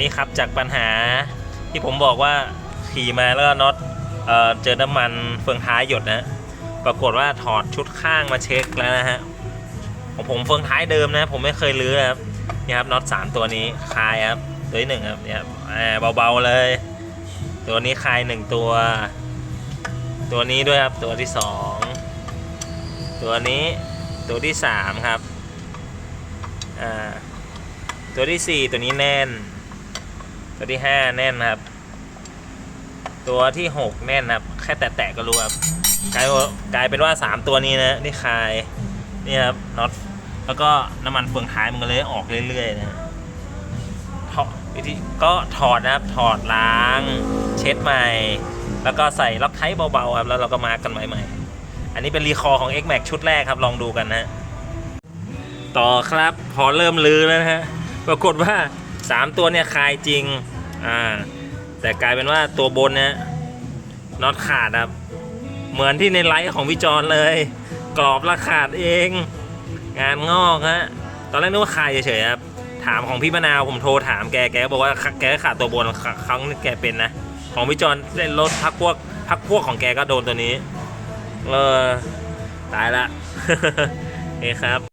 นี่ครับจากปัญหาที่ผมบอกว่าขี่มาแล้วก็น็อตเเจอน้ำมันเฟืองท้ายหยดนะปรากฏว่าถอดชุดข้างมาเช็คแล้วนะฮะของผมเฟืองท้ายเดิมนะ ผมไม่เคยลื้อครับนี่ครับน็อตสามตัวนี้คลายครับตัวที่หนึ่งครับเนี่ยครับเบาๆเลย ตัวนี้คลายหนึ่งตัว ตัวนี้ด้วยครับตัวที่สองตัวนี้ตัวที่สามครับอ่าตัวที่สี่ตัวนี้แน่น ตัวที่ห้าแน่นครับ ตัวที่หกแน่นครับ แค่แตะๆก็รู้ครับกลายกลายเป็นว่าสามตัวนี้นะที่คายนี่ครับน็อตแล้วก็น้ำมันเฟืองท้ายมันก็เลยออกเรื่อยๆนะถอดวิธีก็ถอดนะครับถอดล้าง เช็ดใหม่ แล้วก็ใส่ล็อกไทเบาๆครับแล้วเราก็มาร์กกันใหม่ๆอันนี้เป็นรีคอร์ของ X Max ชุดแรกครับลองดูกันนะต่อครับพอเริ่มลื้อแล้วนะฮะปรากฏว่า 3 ตัวเนี่ยคายจริง อ่า แต่กลายเป็นว่าตัวบนเนี่ยน็อตขาดครับ เหมือนที่ในไลฟ์ของพี่จอนเลย กรอบละขาดเอง งานงอกฮะ ตอนแรกนึกว่าคลายเฉยๆครับ ถามของพี่มะนาวผมโทรถามแก แกก็บอกว่าแกขาดตัวบนครั้งแกเป็นนะ ของพี่จอนเล่นรถพักพวกพักพวกของแกก็โดนตัวนี้ เออ ตายละโอเคครับ